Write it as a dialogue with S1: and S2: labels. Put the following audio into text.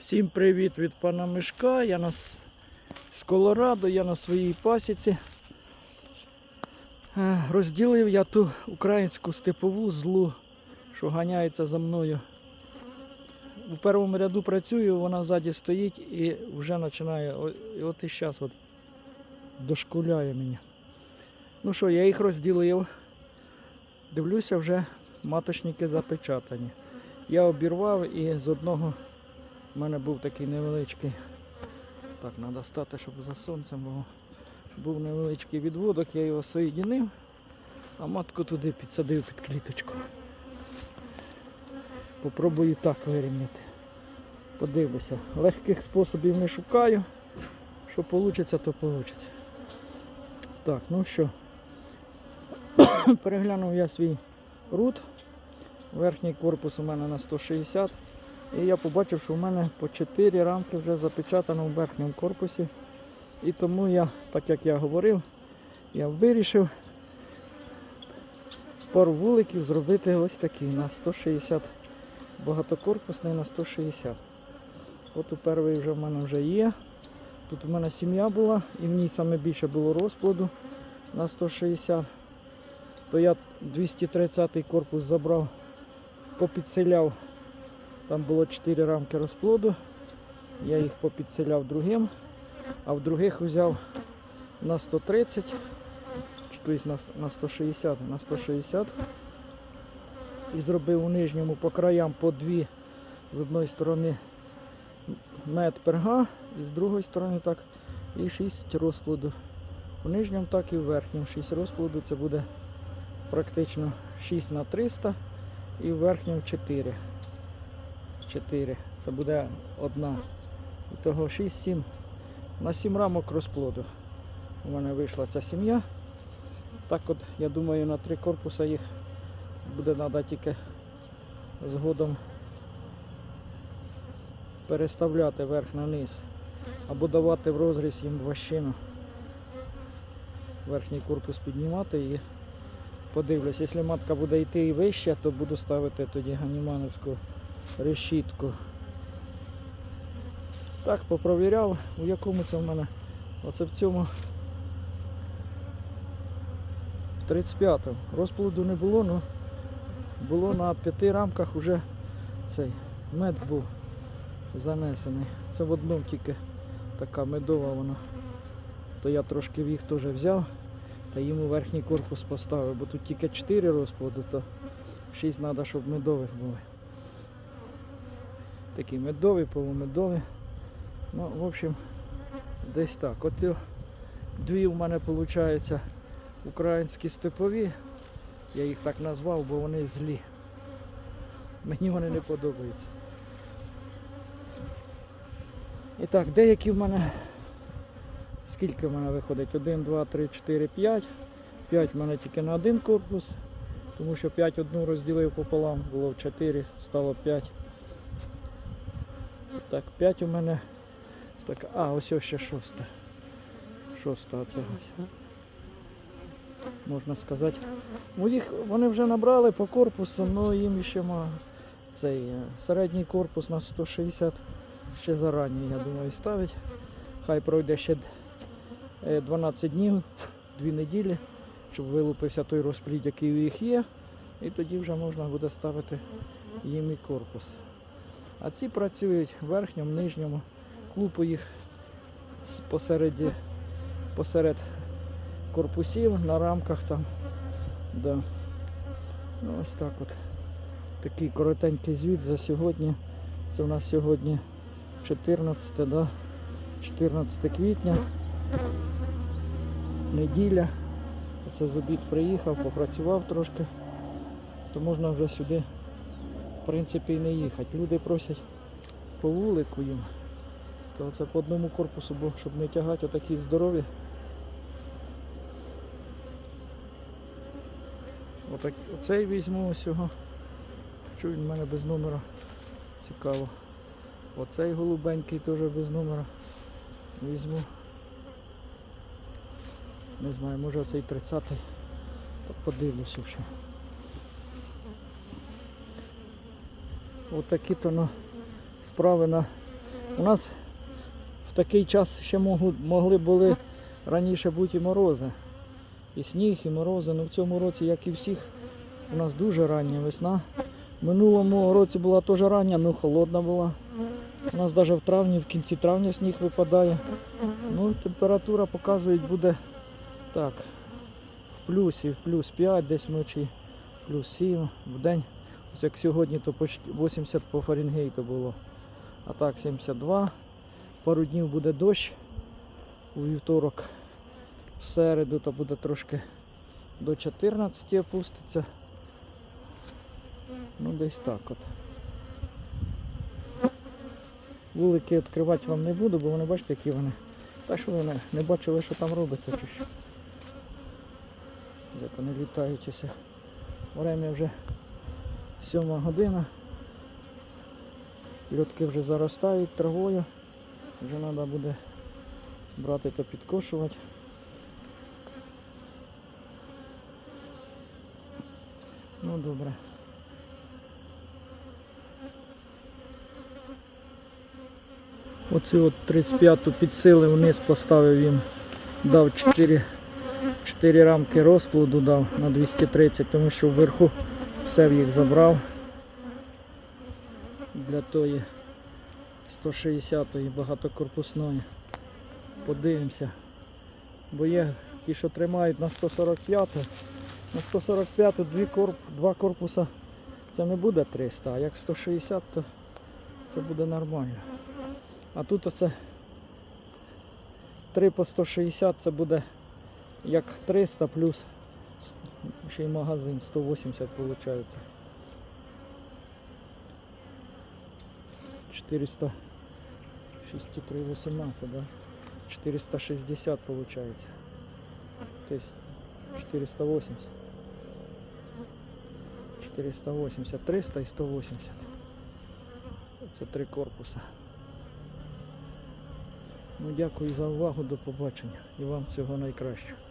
S1: Всім привіт від пана Мишка. Я на з Колорадо, я на своїй пасіці. Е, Розділив я ту українську степову злу, що ганяється за мною. У першому ряду працюю, вона ззаді стоїть і вже починає. І от і зараз от дошкуляє мені. Ну що, я їх розділив. Дивлюся, вже маточники запечатані. Я обірвав і з одного у мене був такий невеличкий. Так, треба стати, щоб за сонцем було. Був невеличкий відводок, я його соєдинив, а матку туди підсадив під кліточку. Попробую так вирівняти. Подивлюся. Легких способів не шукаю. Що вийде, то вийде. Так, ну що. Переглянув я свій рут. Верхній корпус у мене на 160. І я побачив, що в мене по 4 рамки вже запечатано в верхньому корпусі. І тому я, так як я говорив, я вирішив пару вуликів зробити ось такий на 160 багатокорпусний на 160. От у перший вже в мене вже є. Тут у мене сім'я була і в ній саме більше було розплоду на 160. То я 230 корпус забрав, попідселяв там було 4 рамки розплоду. Я їх попідселяв другим, а в других взяв на 130, тобто на, на 160, на 160. І зробив у нижньому по краям по дві з одної сторони мед перга, і з другої сторони так, і 6 розплоду. У нижньому так і в верхньому 6 розплоду. Це буде практично 6 на 300 і в верхньому 4. 4. Це буде одна. Того 6-7. На 7 рамок розплоду. У мене вийшла ця сім'я. Так от, я думаю, на три корпуси їх буде треба тільки згодом переставляти верх на низ. Або давати в розріз їм ващину. Верхній корпус піднімати і подивлюсь, якщо матка буде йти вище, то буду ставити тоді ганімановську решітку. Так, попровіряв, у якому це в мене. Оце в цьому 35-му. Розплоду не було, але було на п'яти рамках вже цей мед був занесений. Це в одному тільки така медова вона. То я трошки їх теж взяв та йому верхній корпус поставив, бо тут тільки 4 розплоду, то 6 треба, щоб медових було. Такі медові, полумедові. Ну, в общем, десь так. От дві в мене виходить українські степові. Я їх так назвав, бо вони злі. Мені вони не подобаються. І так, деякі в мене. Скільки в мене виходить? 1, 2, 3, 4, 5. 5 в мене тільки на один корпус, тому що 5 одну розділив пополам, було 4, стало 5. Так, 5 у мене. Так, а, ось ще шоста. Шоста ось. Можна сказати. Ну, їх вони вже набрали по корпусу, але їм ще ма цей е, середній корпус на 160 ще зарані, я думаю, ставить. Хай пройде ще е, 12 днів, 2 неділі, щоб вилупився той розплід, який у їх є. І тоді вже можна буде ставити їм і корпус. А ці працюють в верхньому, нижньому. Клуб у їх посереді, посеред корпусів на рамках там. Да. Ну, ось так от. Такий коротенький звіт за сьогодні. Це у нас сьогодні 14, да? 14 квітня. Неділя. Оце з обід приїхав, попрацював трошки, то можна вже сюди в принципі і не їхати. Люди просять по вулику їм. То це по одному корпусу, бо щоб не тягати отакі здорові. Отак, оцей візьму усього. Що він в мене без номера? Цікаво. Оцей голубенький теж без номера. Візьму. Не знаю, може цей 30-й. Подивлюся ще. Отакі то ну, справи на У нас в такий час ще могли, могли були раніше бути і морози. І сніг, і морози. Ну в цьому році, як і всіх, у нас дуже рання весна. В минулому році була теж рання, ну холодна була. У нас навіть в травні, в кінці травня сніг випадає. Ну, температура показує, буде так. В плюсі, в плюс 5, десь вночі, плюс 7 в день. Ось як сьогодні, то почти 80 по Фаренгейту було. А так 72. Пару днів буде дощ. У вівторок, в середу то буде трошки до 14 опуститься. Ну десь так от. Вулики відкривати вам не буду, бо вони бачите, які вони. Та що ви не, бачили, що там робиться чи що. Як вони літають усе. Время вже сьома година. Льотки вже заростають травою. Вже треба буде брати та підкошувати. Ну добре. Оцю от 35-ту підсилив вниз, поставив їм, дав 4, 4 рамки розплоду дав на 230, тому що вверху все в їх забрав для тої 160-ї багатокорпусної. Подивимося. Бо є ті, що тримають на 145 на 145 дві корп, два корпуса це не буде 300, а як 160, то це буде нормально. А тут оце 3 по 160 це буде як 300 плюс ще й магазин 180 виходить. 400 63 18, да? 460 получается. То есть 480. 480, 300 і 180. Це три корпуса. Ну, дякую за увагу, до побачення і вам всього найкращого.